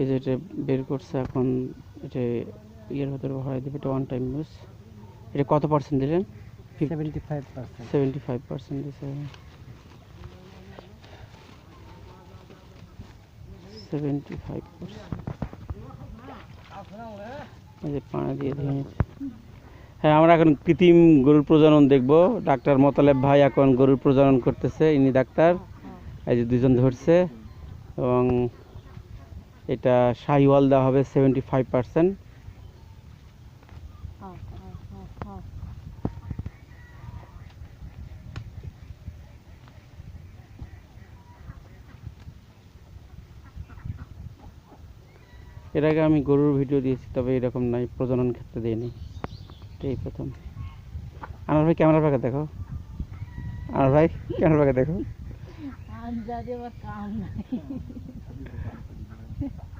এই যে এটা বের করছে এখন এটা ইয়ের ভেতরে ভরাই দেবে এটা ওয়ান টাইম ইউজ এটা কত পার্সেন্ট দিলেন? Seventy five percent seventy five percent দিছে সেভেন্টি ফাইভ পার্সেন্ট পানি দিয়ে দিয়ে হ্যাঁ আমরা এখন কৃত্রিম গরুর প্রজনন দেখব। ডাক্তার মোতালেব ভাই এখন গরুর প্রজনন করতেছে ইনি ডাক্তার। এই যে দুজন ধরছে। এবং এটা শাহিওয়াল দেওয়া হবে সেভেন্টি ফাইভ পার্সেন্ট এর আগে আমি গরুর ভিডিও দিয়েছি, তবে এরকম নাই, প্রজনন ক্ষেত্রে দিইনি এই প্রথম। আনার ভাই ক্যামেরা পাকে দেখো। আনার ভাই ক্যামেরা পাকে দেখো।